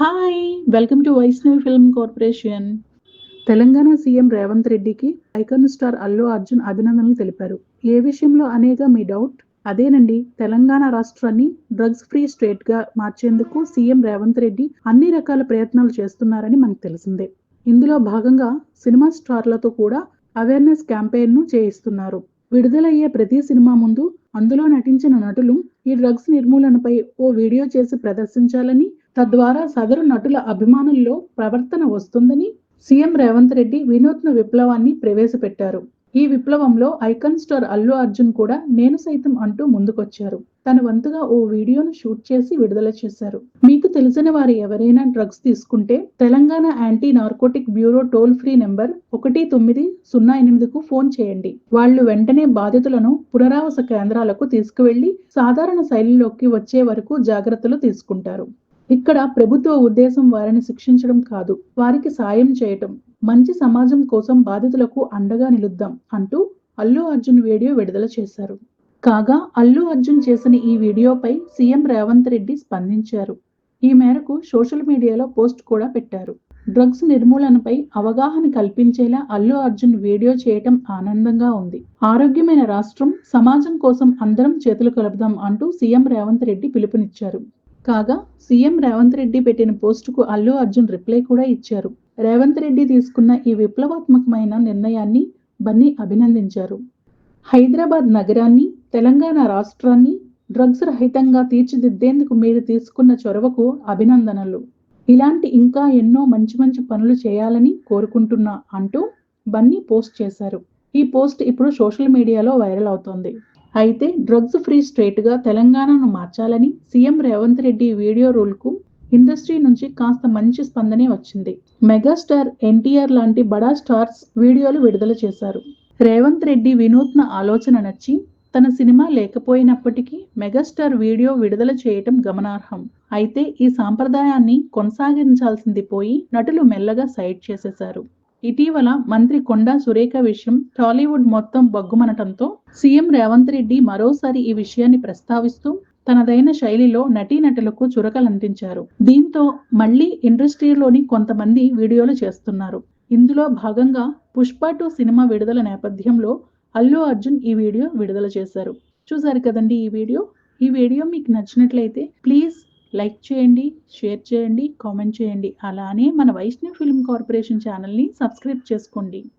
Hi welcome to Vaishnavi film corporation Telangana CM Revanth రెడ్డికి icon star Allu Arjun అభినందనలు తెలిపారు. ఏ విషయంలో అనేగా మీ డౌట్ అదేనండి తెలంగాణ రాష్ట్రాన్ని డ్రగ్స్ ఫ్రీ స్టేట్గా మార్చేందుకు సీఎం రేవంత్ రెడ్డి అన్ని రకాల ప్రయత్నాలు చేస్తున్నారని మనకు తెలిసిందే. ఇందులో భాగంగా సినిమా స్టార్లతో కూడా అవేర్నెస్ క్యాంపెయిన్ను చేయిస్తున్నారు. విడుదలయ్యే ప్రతి సినిమా ముందు అందులో నటించిన నటులు ఈ డ్రగ్స్ నిర్మూలనపై ఓ వీడియో చేసి ప్రదర్శించాలని తద్వారా సదరు నటుల అభిమానుల్లో ప్రవర్తన వస్తుందని సీఎం రేవంత్ రెడ్డి వినూత్న విప్లవాన్ని ప్రవేశపెట్టారు. ఈ విప్లవంలో ఐకాన్ స్టార్ అల్లు అర్జున్ కూడా నేను సైతం అంటూ ముందుకొచ్చారు. తన వంతుగా ఓ వీడియోను షూట్ చేసి విడుదల చేశారు. మీకు తెలిసిన వారు ఎవరైనా డ్రగ్స్ తీసుకుంటే Telangana anti narcotic bureau toll free number ఒకటి తొమ్మిది సున్నా ఎనిమిదికు ఫోన్ చేయండి. వాళ్ళు వెంటనే బాధితులను పునరావాస కేంద్రాలకు తీసుకువెళ్ళి సాధారణ శైలిలోకి వచ్చే వరకు జాగ్రత్తలు తీసుకుంటారు. ఇక్కడ ప్రభుత్వ ఉద్దేశం వారిని శిక్షించడం కాదు వారికి సాయం చేయటం. మంచి సమాజం కోసం బాధితులకు అండగా నిలుద్దాం అంటూ అల్లు అర్జున్ వీడియో విడుదల చేశారు. కాగా అల్లు అర్జున్ చేసిన ఈ వీడియోపై సీఎం రేవంత్ రెడ్డి స్పందించారు. ఈ మేరకు సోషల్ మీడియాలో పోస్ట్ కూడా పెట్టారు. డ్రగ్స్ నిర్మూలనపై అవగాహన కల్పించేలా అల్లు అర్జున్ వీడియో చేయటం ఆనందంగా ఉంది. ఆరోగ్యమైన రాష్ట్రం సమాజం కోసం అందరం చేతులు కలుపుదాం అంటూ సీఎం రేవంత్ రెడ్డి పిలుపునిచ్చారు. కాగా సీఎం రేవంత్ రెడ్డి పెట్టిన పోస్టుకు అల్లు అర్జున్ రిప్లై కూడా ఇచ్చారు. రేవంత్ రెడ్డి తీసుకున్న ఈ విప్లవాత్మకమైన నిర్ణయాన్ని బన్నీ అభినందించారు. హైదరాబాద్ నగరాన్ని తెలంగాణ రాష్ట్రాన్ని డ్రగ్స్ రహితంగా తీర్చిదిద్దేందుకు మీరు తీసుకున్న చొరవకు అభినందనలు. ఇలాంటి ఇంకా ఎన్నో మంచి మంచి పనులు చేయాలని కోరుకుంటున్నా అంటూ బన్నీ పోస్ట్ చేశారు. ఈ పోస్ట్ ఇప్పుడు సోషల్ మీడియాలో వైరల్ అవుతోంది. అయితే డ్రగ్స్ ఫ్రీ స్టేట్గా తెలంగాణను మార్చాలని సీఎం రేవంత్ రెడ్డి వీడియో రూల్కు ఇండస్ట్రీ నుంచి కాస్త మంచి స్పందనే వచ్చింది. మెగాస్టార్ ఎన్టీఆర్ లాంటి బడా స్టార్స్ వీడియోలు విడుదల చేశారు. రేవంత్ రెడ్డి వినూత్న ఆలోచన నచ్చి తన సినిమా లేకపోయినప్పటికీ మెగాస్టార్ వీడియో విడుదల చేయటం గమనార్హం. అయితే ఈ సాంప్రదాయాన్ని కొనసాగించాల్సింది పోయి నటులు మెల్లగా సైడ్ చేసేశారు. ఇటీవల మంత్రి కొండా సురేఖ విషయం టాలీవుడ్ మొత్తం బగ్గుమనటంతో సీఎం రేవంత్ రెడ్డి మరోసారి ఈ విషయాన్ని ప్రస్తావిస్తూ తనదైన శైలిలో నటీనటులకు చురకలంటించారు దీంతో మళ్ళీ ఇండస్ట్రీలోని కొంతమంది వీడియోలు చేస్తున్నారు. ఇందులో భాగంగా పుష్ప టూ సినిమా విడుదల నేపథ్యంలో అల్లు అర్జున్ ఈ వీడియో విడుదల చేశారు. చూసారు కదండి ఈ వీడియో? ఈ వీడియో మీకు నచ్చినట్లయితే ప్లీజ్ లైక్ చేయండి షేర్ చేయండి కామెంట్ చేయండి. అలానే మన వైష్ణవ్ ఫిల్మ్ కార్పొరేషన్ ఛానల్ని సబ్స్క్రైబ్ చేసుకోండి.